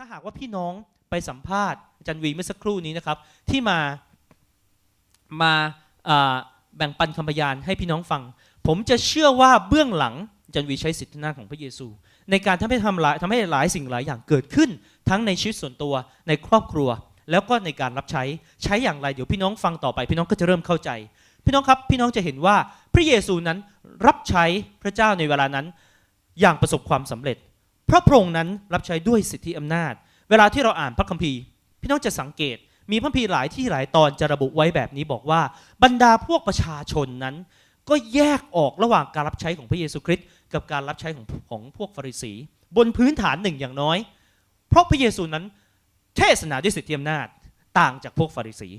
ถ้าหากว่าพี่น้องไปสัมภาษณ์อาจารย์วีเมื่อสักครู่นี้นะครับ ที่มามาแบ่งปันคำพยานให้พี่น้องฟัง ผมจะเชื่อว่าเบื้องหลังอาจารย์วีใช้สิทธิอำนาของพระเยซู ในการทำให้ทำหลายทำให้หลายสิ่งหลายอย่างเกิดขึ้น ทั้งในชีวิตส่วนตัวในครอบครัว แล้วก็ในการรับใช้ใช้อย่างไรเดี๋ยวพี่น้องฟังต่อไป พี่น้องก็จะเริ่มเข้าใจ พี่น้องครับพี่น้องจะเห็นว่าพระเยซูนั้นรับใช้พระเจ้าในเวลานั้นอย่างประสบความสำเร็จ พราะพระองค์นั้นรับใช้ด้วยสิทธิอำนาจ เวลาที่เราอ่านพระคัมภีร์ พี่น้องจะสังเกตมีพระคัมภีร์หลายที่หลายตอนจะระบุไว้แบบนี้บอกว่า บรรดาพวกประชาชนนั้น ก็แยกออกระหว่างการรับใช้ของพระเยซูคริสต์กับการรับใช้ของของพวกฟาริสี บนพื้นฐานหนึ่งอย่างน้อย เพราะพระเยซูนั้นเทศนาด้วยสิทธิอำนาจต่างจากพวกฟาริสี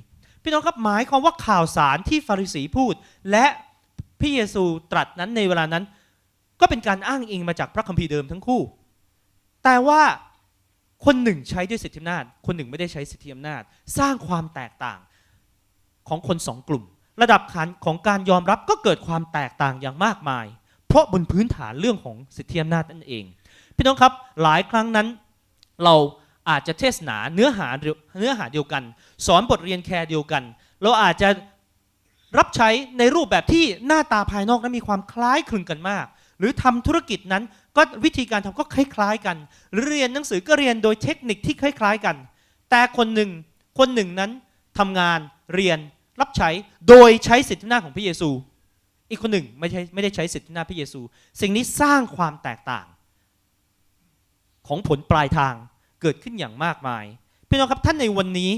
พี่น้องครับหมายความว่าข่าวสารที่ฟาริสีพูด และพระเยซูตรัสนั้นในเวลานั้น ก็เป็นการอ้างอิงมาจากพระคัมภีร์เดิมทั้งคู่ แต่ว่าคนหนึ่งใช้ด้วยสิทธิอำนาจ คนหนึ่งไม่ได้ใช้สิทธิอำนาจ สร้างความแตกต่างของคนสองกลุ่ม ระดับขันของการยอมรับก็เกิดความแตกต่างอย่างมากมาย เพราะบนพื้นฐานเรื่องของสิทธิอำนาจนั่นเอง พี่น้องครับหลายครั้งนั้นเราอาจจะเทศนาเนื้อหาเดียวเนื้อหาเดียวกัน สอนบทเรียนแคร์เดียวกัน เราอาจจะรับใช้ในรูปแบบที่หน้าตาภายนอกนั้นมีความคล้ายคลึงกันมาก หรือทำธุรกิจนั้นก็วิธีการทำก็คล้าย ๆ กัน เรียนหนังสือก็เรียนโดยเทคนิคที่คล้าย ๆ กัน แต่คนหนึ่งคนหนึ่งนั้นทำงานเรียนรับใช้โดยใช้สิทธิอำนาของพระเยซู อีกคนหนึ่งไม่ใช่ไม่ได้ใช้สิทธิอำนาพระเยซู สิ่งนี้สร้างความแตกต่าง ของผลปลายทางเกิดขึ้นอย่างมากมายพี่น้องครับท่านในวันนี้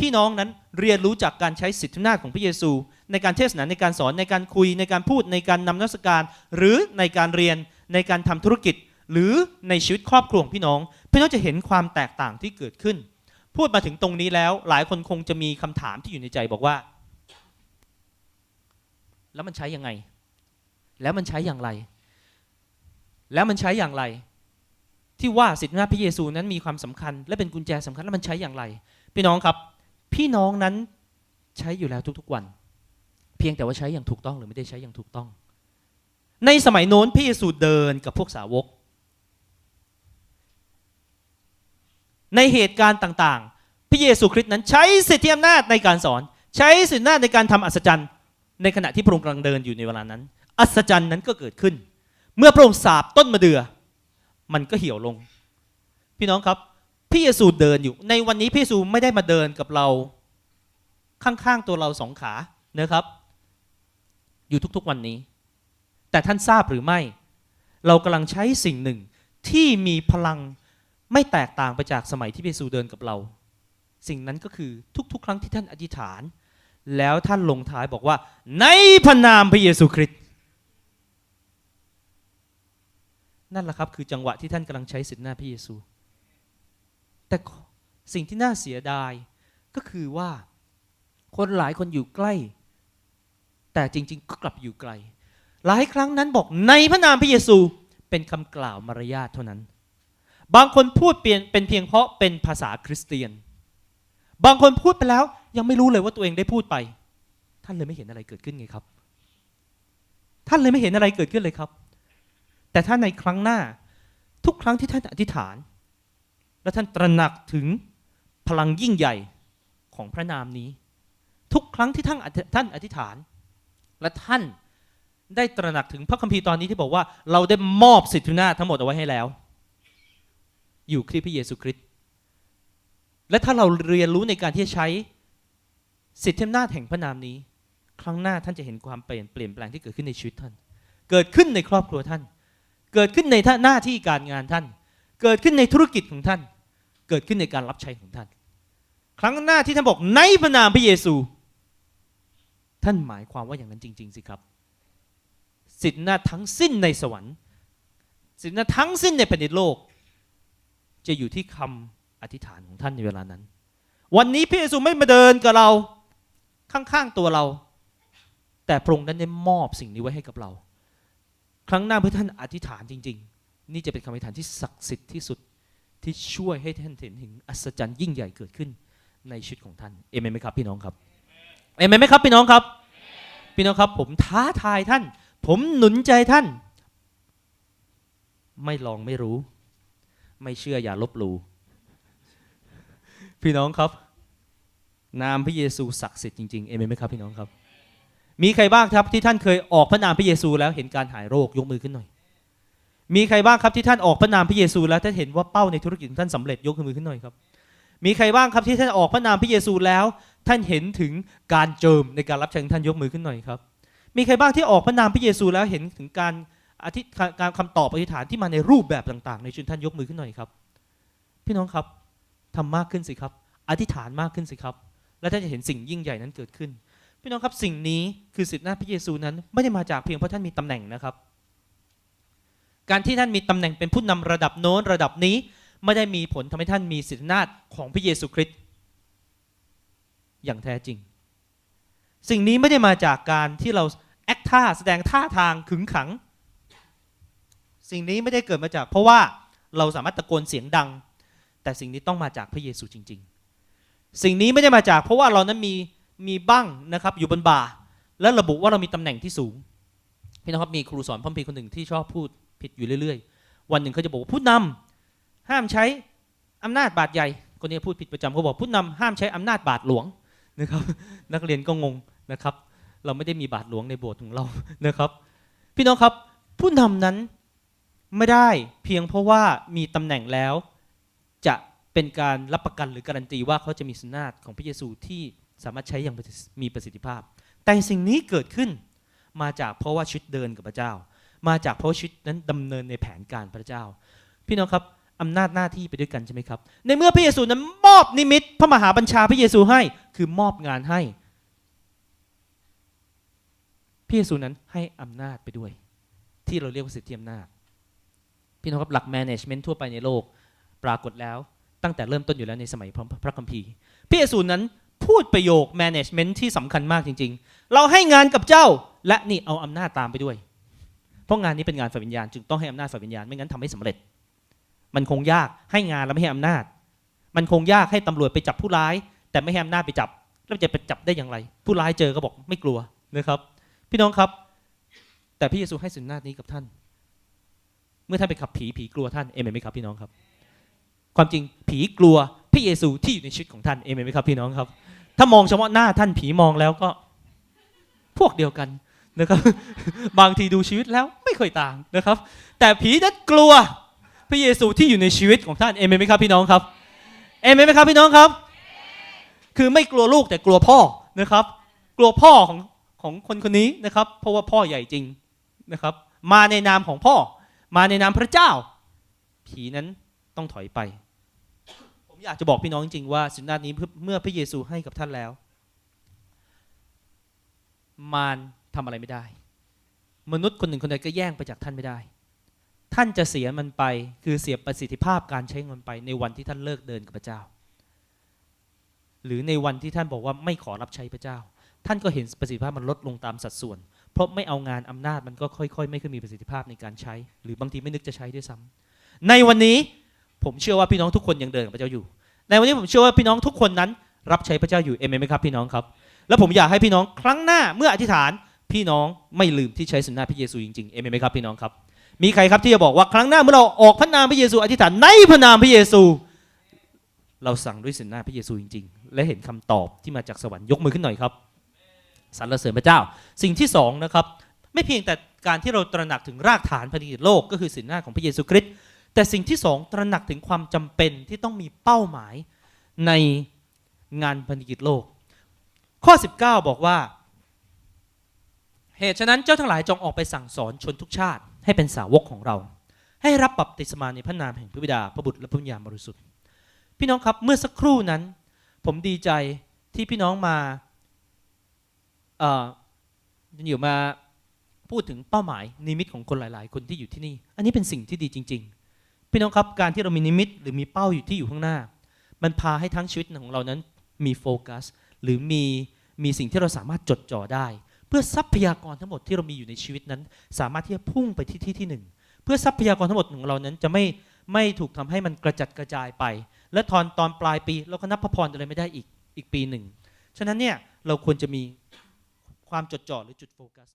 พี่น้องนั้นเรียนรู้จากการใช้สิทธิอำนาจของพระเยซู ในการเทศนาในการสอนในการคุยในการพูดในการนำนักสการ หรือในการเรียนในการทำธุรกิจ หรือในชีวิตครอบครัวของพี่น้องพี่น้องจะเห็นความแตกต่างที่เกิดขึ้น พูดมาถึงตรงนี้แล้ว หลายคนคงจะมีคำถามที่อยู่ในใจบอกว่า แล้วมันใช้ยังไง แล้วมันใช้อย่างไร แล้วมันใช้อย่างไร ที่ว่าสิทธิอำนาจพระเยซูนั้นมีความสำคัญ และเป็นกุญแจสำคัญแล้วมันใช้อย่างไร พี่น้องครับ พี่น้องนั้นใช้อยู่แล้วทุกๆวัน เพียงแต่ว่าใช้อย่างถูกต้องหรือไม่ได้ใช้อย่างถูกต้อง ในสมัยโน้นพระเยซูเดินกับพวกสาวก ในเหตุการณ์ต่างๆ พระเยซูคริสต์นั้นใช้สิทธิอำนาจในการสอน ใช้สิทธิอำนาจในการทำอัศจรรย์ ในขณะที่พระองค์กำลังเดินอยู่ในเวลานั้น อัศจรรย์นั้นก็เกิดขึ้น เมื่อพระองค์สาบต้นมะเดื่อมันก็เหี่ยวลง พี่น้องครับ พระเยซูเดินอยู่ ในวันนี้พระเยซูไม่ได้มาเดินกับเรา ข้างๆตัวเราสองขานะครับ อยู่ทุกๆวันนี้ แต่ท่านทราบหรือไม่ เรากำลังใช้สิ่งหนึ่งที่มีพลังไม่แตกต่างไปจากสมัยที่พระเยซูเดินกับเรา สิ่งนั้นก็คือทุกๆ ครั้งที่ท่านอธิษฐาน แล้วท่านลงท้ายบอกว่า ในพระนามพระเยซูคริสต์นั่นแหละครับคือจังหวะที่ท่านกำลังใช้สิทธิหน้าพระเยซู แต่สิ่งที่น่าเสียดายก็คือว่าคนหลายคนอยู่ใกล้ แต่จริง ๆ ก็กลับอยู่ไกล หลายครั้งนั้นบอกในพระนามพระเยซูเป็นคำกล่าวมารยาทเท่านั้น บางคนพูดเปลี่ยนเป็นเพียงเพราะเป็นภาษาคริสเตียน บางคนพูดไปแล้วยังไม่รู้เลยว่าตัวเองได้พูดไป ท่านเลยไม่เห็นอะไรเกิดขึ้นไงครับ ท่านเลยไม่เห็นอะไรเกิดขึ้นเลยครับ แต่ถ้าในครั้งหน้าทุกครั้งที่ท่านอธิษฐาน และท่านตระหนักถึงพลังยิ่งใหญ่ของพระนามนี้ ทุกครั้งที่ท่านอธิท่านอธิษฐาน และท่านได้ตระหนักถึงพระคัมภีร์ตอนนี้ที่บอกว่าเราได้มอบสิทธิอำนาทั้งหมดเอาไว้ให้แล้ว อยู่ที่พระเยซูคริสต์และถ้าเราเรียนรู้ในการที่จะใช้สิทธิอำนาจแห่งพระนามนี้ ครั้งหน้าท่านจะเห็นความเปลี่ยนเปลี่ยนแปลงที่เกิดขึ้นในชีวิตท่าน เกิดขึ้นในครอบครัวท่าน เกิดขึ้นในหน้าที่การงานท่าน เกิดขึ้นในธุรกิจของท่าน เกิดขึ้นในการรับใช้ของท่าน ครั้งหน้าที่ท่านบอกในพระนามพระเยซู ท่านหมายความว่าอย่างนั้นจริง ๆ สิครับ สิทธิอำนาทั้งสิ้นในสวรรค์ สิทธิอำนาทั้งสิ้นในแผ่นดินโลก จะอยู่ที่คำอธิษฐานของท่านในเวลานั้น วันนี้พระเยซูไม่มาเดินกับเราข้างๆตัวเรา แต่พระองค์นั้นได้มอบสิ่งนี้ไว้ให้กับเรา ครั้งหน้าเพื่อท่านอธิษฐานจริง ๆ นี่จะเป็นคำอธิษฐานที่ศักดิ์สิทธิ์ที่สุด ที่ช่วยให้ท่านเห็นถึงอัศจรรย์ยิ่งใหญ่เกิดขึ้นในชีวิตของท่านเอเมนไหมครับพี่น้องครับเอเมนไหมครับพี่น้องครับ พี่น้องครับ ผมท้าทายท่าน ผมหนุนใจท่าน ไม่ลองไม่รู้ ไม่เชื่ออย่าลบหลู่พี่น้องครับ นามพระเยซูศักดิ์สิทธิ์จริงๆเอเมนไหมครับพี่น้องครับ มีใครบ้างครับที่ท่านเคยออกพระนามพระเยซูแล้วเห็นการหายโรคยกมือขึ้นหน่อย มีใครบ้างครับที่ท่านออกพระนามพระเยซู แล้วท่านเห็นว่าเป้าในธุรกิจของท่านสำเร็จยกมือขึ้นหน่อยครับ มีใครบ้างครับที่ท่านออกพระนามพระเยซูแล้ว ท่านเห็นถึงการเจิมในการรับใช้ของท่านยกมือขึ้นหน่อยครับ มีใครบ้างที่ออกพระนามพระเยซูแล้วเห็นถึงการอธิการคำตอบอธิษฐานที่มาในรูปแบบต่างๆ ในชีวิตท่านยกมือขึ้นหน่อยครับ พี่น้องครับทำมากขึ้นสิครับ อธิษฐานมากขึ้นสิครับ แล้วท่านจะเห็นสิ่งยิ่งใหญ่นั้นเกิดขึ้น พี่น้องครับสิ่งนี้คือสิทธิหน้าพระเยซูนั้นไม่ได้มาจากเพียงเพราะท่านมีตำแหน่งนะครับ การที่ท่านมีตำแหน่งเป็นผู้นำระดับโน้นระดับนี้ ไม่ได้มีผลทำให้ท่านมีสิทธินาถของพระเยซูคริสต์อย่างแท้จริง สิ่งนี้ไม่ได้มาจากการที่เราแอคท่าแสดงท่าทางขึงขัง สิ่งนี้ไม่ได้เกิดมาจาก เพราะว่าเราสามารถตะโกนเสียงดัง แต่สิ่งนี้ต้องมาจากพระเยซูจริง ๆ สิ่งนี้ไม่ได้มาจาก เพราะว่าเรานั้นมีมีบ้างนะครับอยู่บนบ่าและระบุว่าเรามีตำแหน่งที่สูงพี่น้องครับมีครูสอนพระคัมภีคนหนึ่งที่ชอบพูด ผิดอยู่เรื่อยๆ วันหนึ่งเขาจะบอกว่าผู้นำห้ามใช้อำนาจบาดใหญ่ คนนี้พูดผิดประจำเขาบอกผู้นำห้ามใช้อำนาจบาดหลวงนะครับ นักเรียนก็งงนะครับ เราไม่ได้มีบาดหลวงในโบสถ์ของเรานะครับ พี่น้องครับผู้นำนั้นไม่ได้เพียงเพราะว่ามีตำแหน่งแล้ว จะเป็นการรับประกันหรือการันตีว่าเขาจะมีสุนาตของพระเยซูที่สามารถใช้อย่างมีประสิทธิภาพ แต่สิ่งนี้เกิดขึ้นมาจากเพราะว่าชีวิตเดินกับพระเจ้า มาจากเพราะชีวิตนั้นดำเนินในแผนการพระเจ้า พี่น้องครับอำนาจหน้าที่ไปด้วยกันใช่ไหมครับ ในเมื่อพระเยซูนั้นมอบนิมิตพระมหาบัญชาพระเยซูให้คือมอบงานให้พระเยซูนั้นให้อำนาจไปด้วย ที่เราเรียกว่าสิทธิอำนาจพี่น้องครับหลัก management ทั่วไปในโลกปรากฏแล้ว ตั้งแต่เริ่มต้นอยู่แล้วในสมัยพระคัมภีร์พระเยซูนั้นพูดประโยค management ที่สำคัญมากจริง ๆ เราให้งานกับเจ้าและนี่เอาอำนาจตามไปด้วย เพราะงานนี้เป็นงานฝ่ายวิญญาณจึงต้องให้อำนาจฝ่ายวิญญาณไม่งั้นทำไม่สำเร็จ มันคงยากให้งานแล้วไม่ให้อำนาจ มันคงยากให้ตำรวจไปจับผู้ร้าย แต่ไม่ให้อำนาจไปจับ แล้วจะไปจับได้อย่างไร ผู้ร้ายเจอก็บอกไม่กลัวนะครับ พี่น้องครับ แต่พระเยซูให้สินนาจนี้กับท่าน เมื่อท่านไปขับผีผีกลัวท่านเอเมนไหมครับพี่น้องครับ ความจริงผีกลัวพระเยซูที่อยู่ในชีวิตของท่านเอเมนไหมครับพี่น้องครับ ถ้ามองเฉพาะหน้าท่านผีมองแล้วก็ พวกเดียวกัน นะครับ บางทีดูชีวิตแล้วไม่ค่อยต่างนะครับ แต่ผีนั้นกลัวพระเยซูที่อยู่ในชีวิตของท่านเอเมนไหมครับพี่น้องครับเอเมนไหมครับพี่น้องครับ คือไม่กลัวลูกแต่กลัวพ่อนะครับ กลัวพ่อของของคนคนนี้นะครับ เพราะว่าพ่อใหญ่จริงนะครับ มาในนามของพ่อ มาในนามพระเจ้า ผีนั้นต้องถอยไป ผมอยากจะบอกพี่น้องจริงๆว่าสินนานี้เมื่อพระเยซูให้กับท่านแล้ว มาร ทำอะไรไม่ได้ มนุษย์คนหนึ่งคนใดก็แย่งไปจากท่านไม่ได้ ท่านจะเสียมันไปคือเสียประสิทธิภาพการใช้เงินไปในวันที่ท่านเลิกเดินกับพระเจ้า หรือในวันที่ท่านบอกว่าไม่ขอรับใช้พระเจ้า ท่านก็เห็นประสิทธิภาพมันลดลงตามสัดส่วน เพราะไม่เอางานอำนาจมันก็ค่อยๆ ไม่ค่อยมีประสิทธิภาพในการใช้ หรือบางทีไม่นึกจะใช้ด้วยซ้ำในวันนี้ผมเชื่อว่าพี่น้องทุกคนยังเดินกับพระเจ้าอยู่ ในวันนี้ผมเชื่อว่าพี่น้องทุกคนนั้น รับใช้พระเจ้าอยู่เอเมนไหมครับพี่น้องครับ แล้วผมอยากให้พี่น้องครั้งหน้าเมื่ออธิษฐาน พี่น้องไม่ลืมที่ใช้สัญญาพระเยซูจริงๆเอเมนไหมครับพี่น้องครับ มีใครครับที่จะบอกว่าครั้งหน้าเมื่อเราออกพระนามพระเยซูอธิษฐานในพระนามพระเยซู เราสั่งด้วยสัญญาพระเยซูจริง ๆ และเห็นคำตอบที่มาจากสวรรค์ยกมือขึ้นหน่อยครับสรรเสริญพระเจ้า สิ่งที่สองนะครับ ไม่เพียงแต่การที่เราตระหนักถึงรากฐานพันธกิจโลกก็คือสินหน้าของพระเยซูคริสต์แต่สิ่งที่สองตระหนักถึงความจำเป็นที่ต้องมีเป้าหมายในงานพันธกิจโลก ข้อ 19 บอกว่า เหตุฉะนั้นเจ้าทั้งหลายจงออกไปสั่งสอนชนทุกชาติ ให้เป็นสาวกของเรา ให้รับบัพติศมาในพระนามแห่งพระบิดาพระบุตรและพระวิญญาณบริสุทธิ์ พี่น้องครับเมื่อสักครู่นั้น ผมดีใจที่พี่น้องมาเอ่ออยู่มาพูดถึงเป้าหมายนิมิตของคนหลาย ๆ คนที่อยู่ที่นี่ อันนี้เป็นสิ่งที่ดีจริง ๆ พี่น้องครับการที่เรามีนิมิตหรือมีเป้าอยู่ที่อยู่ข้างหน้า มันพาให้ทั้งชีวิตของเรานั้นมีโฟกัสหรือมีมีสิ่งที่เราสามารถจดจ่อได้ เพื่อทรัพยากรทั้งหมดที่เรามีอยู่ในชีวิตนั้น สามารถที่จะพุ่งไปที่ที่ที่หนึ่งเพื่อทรัพยากรทั้งหมดของเรานั้นจะไม่ไม่ถูกทำให้มันกระจัดกระจายไป และตอนตอนปลายปีเราก็นับพระพรอะไรไม่ได้อีกอีกปีหนึ่งฉะนั้นเนี่ยเราควรจะมีความจดจ่อหรือจุดโฟกัส